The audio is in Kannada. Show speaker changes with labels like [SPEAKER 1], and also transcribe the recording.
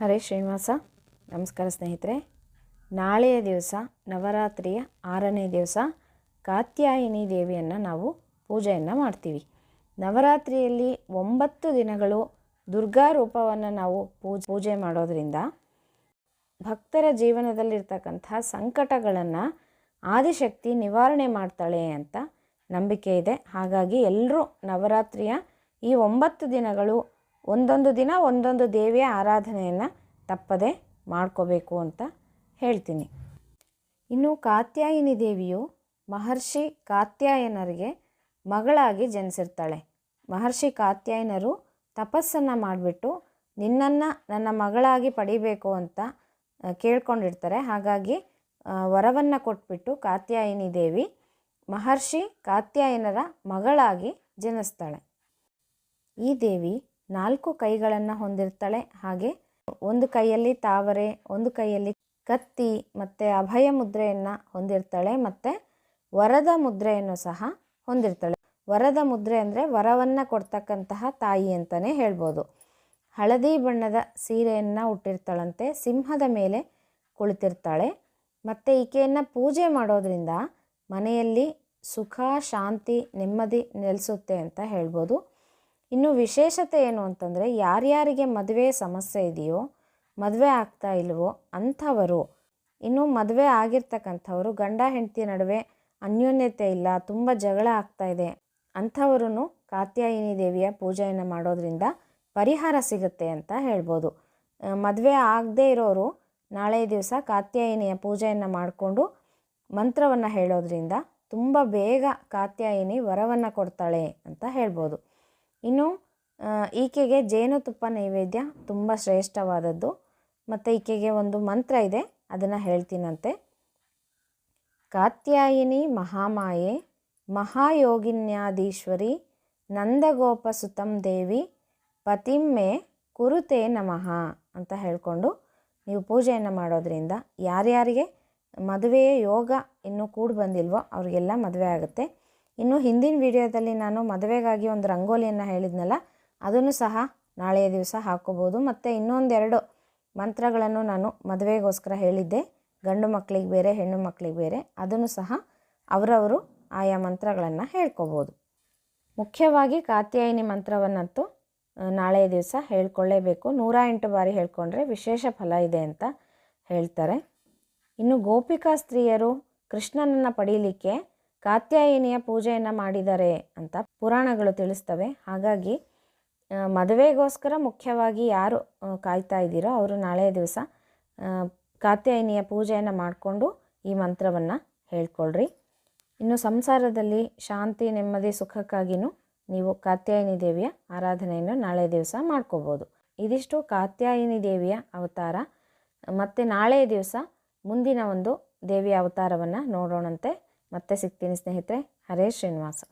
[SPEAKER 1] ಹರೇ ಶ್ರೀನಿವಾಸ. ನಮಸ್ಕಾರ ಸ್ನೇಹಿತರೆ. ನಾಳೆಯ ದಿವಸ, ನವರಾತ್ರಿಯ ಆರನೇ ದಿವಸ, ಕಾತ್ಯಾಯಿನಿ ದೇವಿಯನ್ನು ನಾವು ಪೂಜೆಯನ್ನು ಮಾಡ್ತೀವಿ. ನವರಾತ್ರಿಯಲ್ಲಿ ಒಂಬತ್ತು ದಿನಗಳು ದುರ್ಗಾ ರೂಪವನ್ನು ನಾವು ಪೂಜೆ ಪೂಜೆ ಮಾಡೋದರಿಂದ ಭಕ್ತರ ಜೀವನದಲ್ಲಿರ್ತಕ್ಕಂಥ ಸಂಕಟಗಳನ್ನು ಆದಿಶಕ್ತಿ ನಿವಾರಣೆ ಮಾಡ್ತಾಳೆ ಅಂತ ನಂಬಿಕೆ ಇದೆ. ಹಾಗಾಗಿ ಎಲ್ಲರೂ ನವರಾತ್ರಿಯ ಈ ಒಂಬತ್ತು ದಿನಗಳು ಒಂದೊಂದು ದಿನ ಒಂದೊಂದು ದೇವಿಯ ಆರಾಧನೆಯನ್ನು ತಪ್ಪದೆ ಮಾಡ್ಕೋಬೇಕು ಅಂತ ಹೇಳ್ತೀನಿ. ಇನ್ನು ಕಾತ್ಯಾಯಿನಿ ದೇವಿಯು ಮಹರ್ಷಿ ಕಾತ್ಯಾಯನರಿಗೆ ಮಗಳಾಗಿ ಜನಿಸಿರ್ತಾಳೆ. ಮಹರ್ಷಿ ಕಾತ್ಯಾಯನರು ತಪಸ್ಸನ್ನು ಮಾಡಿಬಿಟ್ಟು ನಿನ್ನನ್ನು ನನ್ನ ಮಗಳಾಗಿ ಪಡಿಬೇಕು ಅಂತ ಕೇಳ್ಕೊಂಡಿರ್ತಾರೆ. ಹಾಗಾಗಿ ವರವನ್ನು ಕೊಟ್ಬಿಟ್ಟು ಕಾತ್ಯಾಯಿನಿ ದೇವಿ ಮಹರ್ಷಿ ಕಾತ್ಯಾಯನರ ಮಗಳಾಗಿ ಜನಿಸ್ತಾಳೆ. ಈ ದೇವಿ ನಾಲ್ಕು ಕೈಗಳನ್ನು ಹೊಂದಿರ್ತಾಳೆ. ಹಾಗೆ ಒಂದು ಕೈಯಲ್ಲಿ ತಾವರೆ, ಒಂದು ಕೈಯಲ್ಲಿ ಕತ್ತಿ ಮತ್ತು ಅಭಯ ಮುದ್ರೆಯನ್ನು ಹೊಂದಿರ್ತಾಳೆ ಮತ್ತು ವರದ ಮುದ್ರೆಯನ್ನು ಸಹ ಹೊಂದಿರ್ತಾಳೆ. ವರದ ಮುದ್ರೆ ಅಂದರೆ ವರವನ್ನು ಕೊಡ್ತಕ್ಕಂತಹ ತಾಯಿ ಅಂತಲೇ ಹೇಳ್ಬೋದು. ಹಳದಿ ಬಣ್ಣದ ಸೀರೆಯನ್ನು ಉಟ್ಟಿರ್ತಾಳಂತೆ, ಸಿಂಹದ ಮೇಲೆ ಕುಳಿತಿರ್ತಾಳೆ. ಮತ್ತು ಈಕೆಯನ್ನು ಪೂಜೆ ಮಾಡೋದ್ರಿಂದ ಮನೆಯಲ್ಲಿ ಸುಖ, ಶಾಂತಿ, ನೆಮ್ಮದಿ ನೆಲೆಸುತ್ತೆ ಅಂತ ಹೇಳ್ಬೋದು. ಇನ್ನು ವಿಶೇಷತೆ ಏನು ಅಂತಂದರೆ ಯಾರ್ಯಾರಿಗೆ ಮದುವೆ ಸಮಸ್ಯೆ ಇದೆಯೋ, ಮದುವೆ ಆಗ್ತಾ ಇಲ್ವೋ ಅಂಥವರು, ಇನ್ನು ಮದುವೆ ಆಗಿರ್ತಕ್ಕಂಥವರು, ಗಂಡ ಹೆಂಡತಿ ನಡುವೆ ಅನ್ಯೋನ್ಯತೆ ಇಲ್ಲ, ತುಂಬ ಜಗಳ ಆಗ್ತಾ ಇದೆ ಅಂಥವರು ಕಾತ್ಯಾಯಿನಿ ದೇವಿಯ ಪೂಜೆಯನ್ನು ಮಾಡೋದ್ರಿಂದ ಪರಿಹಾರ ಸಿಗುತ್ತೆ ಅಂತ ಹೇಳ್ಬೋದು. ಮದುವೆ ಆಗದೇ ಇರೋರು ನಾಳೆ ದಿವಸ ಕಾತ್ಯಾಯಿನಿಯ ಪೂಜೆಯನ್ನು ಮಾಡಿಕೊಂಡು ಮಂತ್ರವನ್ನು ಹೇಳೋದ್ರಿಂದ ತುಂಬ ಬೇಗ ಕಾತ್ಯಾಯಿನಿ ವರವನ್ನು ಕೊಡ್ತಾಳೆ ಅಂತ ಹೇಳ್ಬೋದು. ಇನ್ನು ಈಕೆಗೆ ಜೇನುತುಪ್ಪ ನೈವೇದ್ಯ ತುಂಬ ಶ್ರೇಷ್ಠವಾದದ್ದು. ಮತ್ತು ಈಕೆಗೆ ಒಂದು ಮಂತ್ರ ಇದೆ, ಅದನ್ನು ಹೇಳ್ತೀನಂತೆ. ಕಾತ್ಯಾಯಿನಿ ಮಹಾಮಾಯೆ ಮಹಾಯೋಗಿನ್ಯಾದೀಶ್ವರಿ ನಂದಗೋಪಸುತಂ ದೇವಿ, ಪತಿಮ್ಮೆ ಕುರುತೆ ನಮಃ ಅಂತ ಹೇಳಿಕೊಂಡು ನೀವು ಪೂಜೆಯನ್ನು ಮಾಡೋದ್ರಿಂದ ಯಾರ್ಯಾರಿಗೆ ಮದುವೆಯ ಯೋಗ ಇನ್ನೂ ಕೂಡಿ ಬಂದಿಲ್ವೋ ಅವರಿಗೆಲ್ಲ ಮದುವೆ ಆಗುತ್ತೆ. ಇನ್ನು ಹಿಂದಿನ ವಿಡಿಯೋದಲ್ಲಿ ನಾನು ಮದುವೆಗಾಗಿ ಒಂದು ರಂಗೋಲಿಯನ್ನು ಹೇಳಿದ್ನಲ್ಲ, ಅದನ್ನು ಸಹ ನಾಳೆಯ ದಿವಸ ಹಾಕೋಬೋದು. ಮತ್ತು ಇನ್ನೊಂದೆರಡು ಮಂತ್ರಗಳನ್ನು ನಾನು ಮದುವೆಗೋಸ್ಕರ ಹೇಳಿದ್ದೆ. ಗಂಡು ಮಕ್ಕಳಿಗೆ ಬೇರೆ, ಹೆಣ್ಣು ಮಕ್ಕಳಿಗೆ ಬೇರೆ, ಅದನ್ನು ಸಹ ಅವರವರು ಆಯಾ ಮಂತ್ರಗಳನ್ನು ಹೇಳ್ಕೋಬೋದು. ಮುಖ್ಯವಾಗಿ ಕಾತ್ಯಾಯಿನಿ ಮಂತ್ರವನ್ನಂತೂ ನಾಳೆಯ ದಿವಸ ಹೇಳ್ಕೊಳ್ಳೇಬೇಕು ನೂರ ಎಂಟು ಬಾರಿ ಹೇಳ್ಕೊಂಡ್ರೆ ವಿಶೇಷ ಫಲ ಇದೆ ಅಂತ ಹೇಳ್ತಾರೆ. ಇನ್ನು ಗೋಪಿಕಾ ಸ್ತ್ರೀಯರು ಕೃಷ್ಣನನ್ನು ಪಡೀಲಿಕ್ಕೆ ಕಾತ್ಯಾಯಿನಿಯ ಪೂಜೆಯನ್ನು ಮಾಡಿದ್ದಾರೆ ಅಂತ ಪುರಾಣಗಳು ತಿಳಿಸ್ತವೆ. ಹಾಗಾಗಿ ಮದುವೆಗೋಸ್ಕರ ಮುಖ್ಯವಾಗಿ ಯಾರು ಕಾಯ್ತಾ ಇದ್ದೀರೋ ಅವರು ನಾಳೆಯ ದಿವಸ ಕಾತ್ಯಾಯಿನಿಯ ಪೂಜೆಯನ್ನು ಮಾಡಿಕೊಂಡು ಈ ಮಂತ್ರವನ್ನು ಹೇಳ್ಕೊಳ್ರಿ. ಇನ್ನು ಸಂಸಾರದಲ್ಲಿ ಶಾಂತಿ, ನೆಮ್ಮದಿ ಸುಖಕ್ಕಾಗಿಯೂ ನೀವು ಕಾತ್ಯಾಯಿನಿ ದೇವಿಯ ಆರಾಧನೆಯನ್ನು ನಾಳೆ ದಿವಸ ಮಾಡ್ಕೋಬೋದು. ಇದಿಷ್ಟು ಕಾತ್ಯಾಯಿನಿ ದೇವಿಯ ಅವತಾರ. ಮತ್ತು ನಾಳೆಯ ದಿವಸ ಮುಂದಿನ ಒಂದು ದೇವಿಯ ಅವತಾರವನ್ನು ನೋಡೋಣಂತೆ. ಮತ್ತೆ ಸಿಗ್ತೀನಿ ಸ್ನೇಹಿತರೆ ಹರೇ ಶ್ರೀನಿವಾಸ.